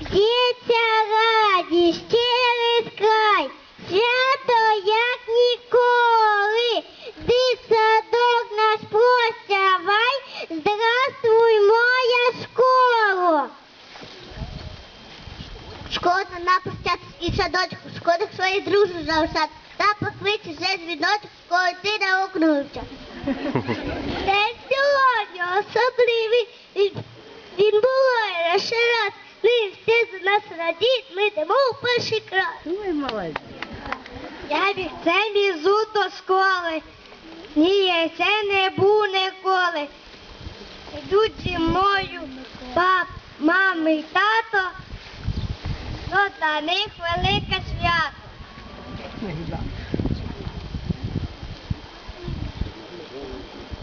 Діться радість через край, свято як ніколи. Дитсадок наш прощавай, здравствуй, моя школа. Шкода напростят і садочку, шкода своїх дружу залишати. Та покличе вже дзвіночок, коли ти на окнувся. День сьогодні особливий, він, буває лише раз. Ми всі за нас радіють, ми йдемо у перший клас. Ну і молодець. Я бігцем візу до школи. Ні, я це не був ніколи. Йдуть зі мною пап, мама і тато, ну для них велике свято.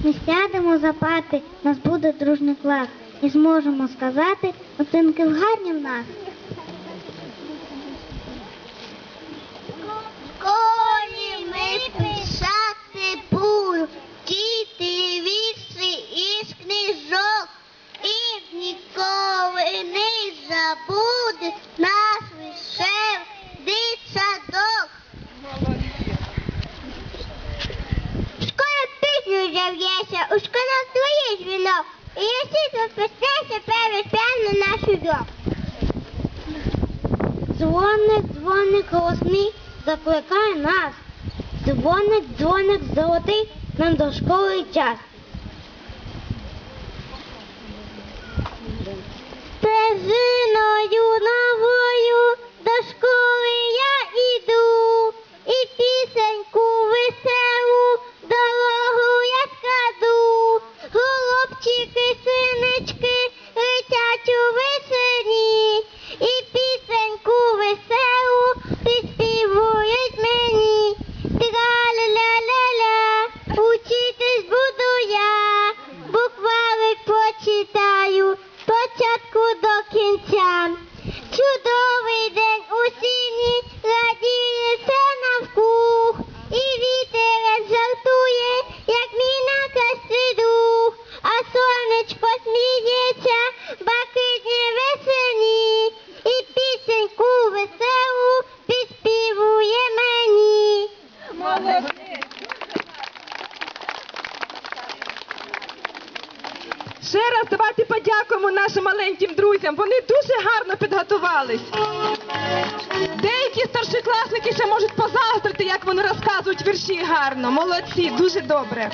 Ми сядемо за пати, нас буде дружний клас. І зможемо сказати, оцінки гарні в нас. Школі ми писати будемо, діти вірші із книжок, і ніколи не забуде наш вишев дитсадок. Школа з'яв'ється, у школах твоє дзвінок, і всі розпочнеться п'ян на нашу дом. Дзвоник, дзвоник голосний закликає нас. Дзвоник, дзвоник золотий нам до школи час. Голубчики, синички Ще раз давайте подякуємо нашим маленьким друзям. Вони дуже гарно підготувались. Деякі старшокласники ще можуть позаздрити, як вони розказують вірші гарно. Молодці, дуже добре.